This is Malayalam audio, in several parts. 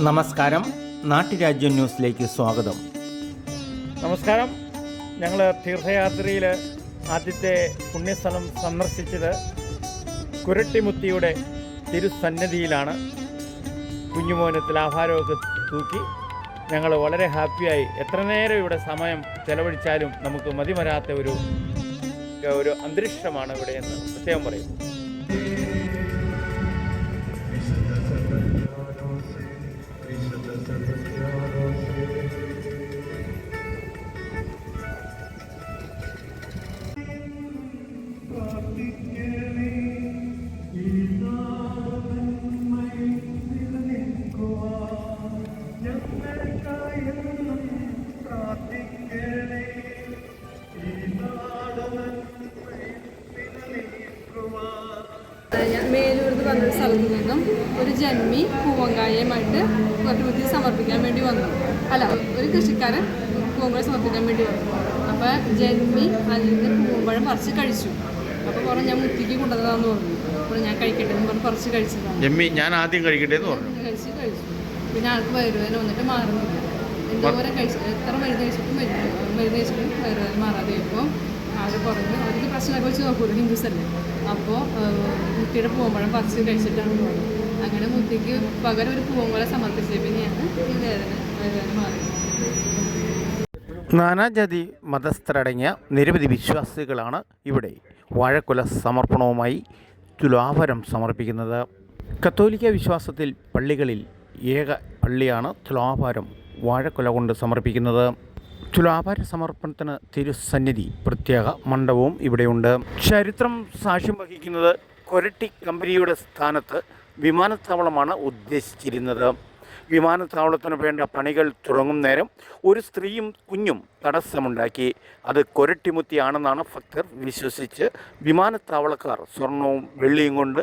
നമസ്കാരം. നാട്ടുരാജ്യം ന്യൂസിലേക്ക് സ്വാഗതം. നമസ്കാരം. ഞങ്ങൾ തീർത്ഥയാത്രയിൽ ആദ്യത്തെ പുണ്യസ്ഥലം സന്ദർശിച്ചത് കുരട്ടിമുത്തിയുടെ തിരുസന്നിധിയിലാണ്. കുഞ്ഞുമോന് ആഹാരമൊക്കെ തൂക്കി ഞങ്ങൾ വളരെ ഹാപ്പിയായി. എത്ര നേരം ഇവിടെ സമയം ചെലവഴിച്ചാലും നമുക്ക് മതിമരാത്ത ഒരു ഒരു അന്തരീക്ഷമാണ് ഇവിടെ എന്ന് പ്രത്യേകം പറയുന്നു. ഞാൻ മേലൂർന്ന് പറഞ്ഞൊരു സ്ഥലത്ത് നിന്നും ഒരു ജന്മി പൂവങ്കായയുമായിട്ട് കുറച്ചുമുത്തി സമർപ്പിക്കാൻ വേണ്ടി വന്നു. അല്ല ഒരു കൃഷിക്കാരൻ പൂവങ്കായ സമർപ്പിക്കാൻ വേണ്ടി വന്നു. അപ്പോൾ ജന്മി അതിൽ നിന്ന് പൂവമ്പഴം പറിച്ച് കഴിച്ചു. അപ്പോൾ പറഞ്ഞു ഞാൻ മുത്തിക്ക് കൊണ്ടുവന്നതാന്ന് പറഞ്ഞു. അപ്പോൾ ഞാൻ കഴിക്കട്ടെ എന്ന് പറഞ്ഞ് പറിച്ച് കഴിച്ചതാണ്. ജന്മി ഞാൻ ആദ്യം കഴിക്കട്ടെ എന്ന് പറഞ്ഞു. പിന്നെ ആൾക്ക് വയറുവേദന വന്നിട്ട് മാറുന്നില്ല. എന്തോരം കഴിച്ച് എത്ര മരുന്ന് കഴിച്ചിട്ടും മരുന്ന് മരുന്ന് കഴിച്ചിട്ടും വയറുവേദന മാറാതെ ഇപ്പോൾ ആൾ കുറഞ്ഞ് അവർക്ക് പ്രശ്നമൊക്കെ വെച്ച് നോക്കൂല്ലോ ഹിന്ദുസ് അല്ലേ? അപ്പോൾ മുത്തിയുടെ പൂമ്പഴം പറിച്ച് കഴിച്ചിട്ടാണ് പോകുന്നത് അങ്ങനെ മുത്തിക്ക് പകരം ഒരു പൂവമ്പഴം സമർപ്പിച്ചത് പിന്നെയാണ് ഈ വേദന വയറുവേദന മാറിയത്. നാനാജാതി മതസ്ഥരടങ്ങിയ നിരവധി വിശ്വാസികളാണ് ഇവിടെ വാഴക്കുല സമർപ്പണവുമായി തുലാഭരം സമർപ്പിക്കുന്നത്. കത്തോലിക്ക വിശ്വാസത്തിൽ പള്ളികളിൽ ഏക പള്ളിയാണ് തുലാഭാരം വാഴക്കുല കൊണ്ട് സമർപ്പിക്കുന്നത്. തുലാഭാര സമർപ്പണത്തിന് തിരുസന്നിധി പ്രത്യേക മണ്ഡപവും ഇവിടെയുണ്ട്. ചരിത്രം സാക്ഷ്യം വഹിക്കുന്നത് കൊരട്ടി കമ്പനിയുടെ സ്ഥാനത്ത് വിമാനത്താവളമാണ് ഉദ്ദേശിച്ചിരുന്നത്. വിമാനത്താവളത്തിന് വേണ്ട പണികൾ തുടങ്ങും നേരം ഒരു സ്ത്രീയും കുഞ്ഞും തടസ്സമുണ്ടാക്കി. അത് കൊരട്ടിമുത്തിയാണെന്നാണ് ഭക്തർ വിശ്വസിച്ച് വിമാനത്താവളക്കാർ സ്വർണവും വെള്ളിയും കൊണ്ട്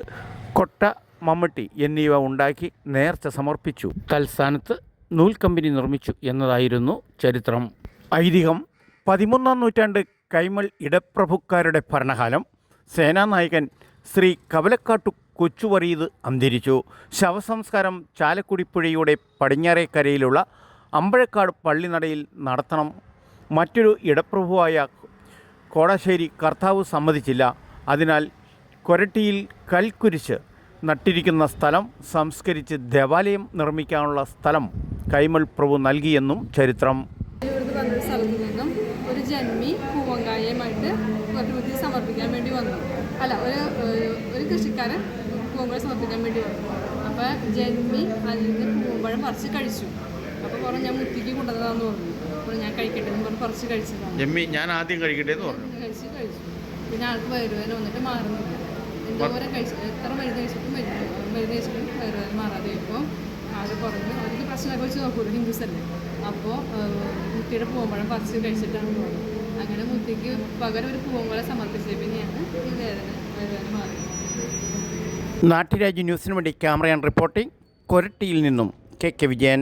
കൊട്ട മമ്മട്ടി എന്നിവ ഉണ്ടാക്കി നേർച്ച സമർപ്പിച്ചു. തൽസ്ഥാനത്ത് കമ്പനി നിർമ്മിച്ചു എന്നതായിരുന്നു ചരിത്രം. ഐതിഹ്യം. പതിമൂന്നാം നൂറ്റാണ്ട് കൈമൾ ഇടപ്രഭുക്കാരുടെ ഭരണകാലം. സേനാനായകൻ ശ്രീ കവലക്കാട്ടു കൊച്ചുവറീത് അന്തരിച്ചു. ശവസംസ്കാരം ചാലക്കുടിപ്പുഴയുടെ പടിഞ്ഞാറേക്കരയിലുള്ള അമ്പഴക്കാട് പള്ളിനടയിൽ നടത്തണം. മറ്റൊരു ഇടപ്രഭുവായ കോടാശ്ശേരി കർത്താവ് സമ്മതിച്ചില്ല. അതിനാൽ കൊരട്ടിയിൽ കൽക്കുരിശ് നട്ടിരിക്കുന്ന സ്ഥലം സംസ്കരിച്ച് ദേവാലയം നിർമ്മിക്കാനുള്ള സ്ഥലം കൈമൾ പ്രഭു നൽകിയെന്നും ചരിത്രം. സ്ഥലത്ത് നിന്നും ഒരു ജന്മി പൂവങ്കായയുമായിട്ട് കുറച്ചുമുത്തി സമർപ്പിക്കാൻ വേണ്ടി വന്നു. അല്ല ഒരു ഒരു- കൃഷിക്കാരൻ പൂവങ്കായ സമർപ്പിക്കാൻ വേണ്ടി വന്നു. അപ്പോൾ ജന്മി അതിൽ നിന്ന് പൂവമ്പഴം പറിച്ച് കഴിച്ചു. അപ്പോൾ പറഞ്ഞു ഞാൻ മുത്തിക്ക് കൊണ്ടുവന്നതാന്ന് പറഞ്ഞു. അപ്പോൾ ഞാൻ കഴിക്കട്ടെ എന്ന് പറഞ്ഞ് പറിച്ച് കഴിച്ചതാണ്. എമ്മി ഞാൻ ആദ്യം കഴിക്കട്ടെ എന്ന് പറഞ്ഞു. കഴിച്ച് കഴിച്ചു. പിന്നെ ആൾക്ക് വയറുവേദന വന്നിട്ട് മാറുന്നില്ല. എന്തോരം കഴിച്ചു എത്ര മരുന്ന് കഴിച്ചിട്ടും മരുന്ന് കഴിച്ചിട്ടും വയറുവേദന മാറാതെ ഇപ്പോൾ ആൾ കുറഞ്ഞ് അവർക്ക് പ്രശ്നമൊക്കെ വെച്ച് നോക്കൂല്ലോ ഹിന്ദുസ് അല്ലേ? അപ്പോൾ മുത്തിയുടെ പൂമ്പഴം പറിച്ച് കഴിച്ചിട്ടാണ് പോകുന്നത്. അങ്ങനെ മുത്തിക്ക് പകരം ഒരു പൂമ്പഴം സമർപ്പിച്ചത്. പിന്നെയാണ് ഈ വേദന വയറുവേദന മാറിയത്. നാട്ടുരാജ്യ ന്യൂസിന് വേണ്ടി ക്യാമറയാൻ റിപ്പോർട്ടിംഗ് കൊരട്ടിയിൽ നിന്നും കെ കെ വിജയൻ.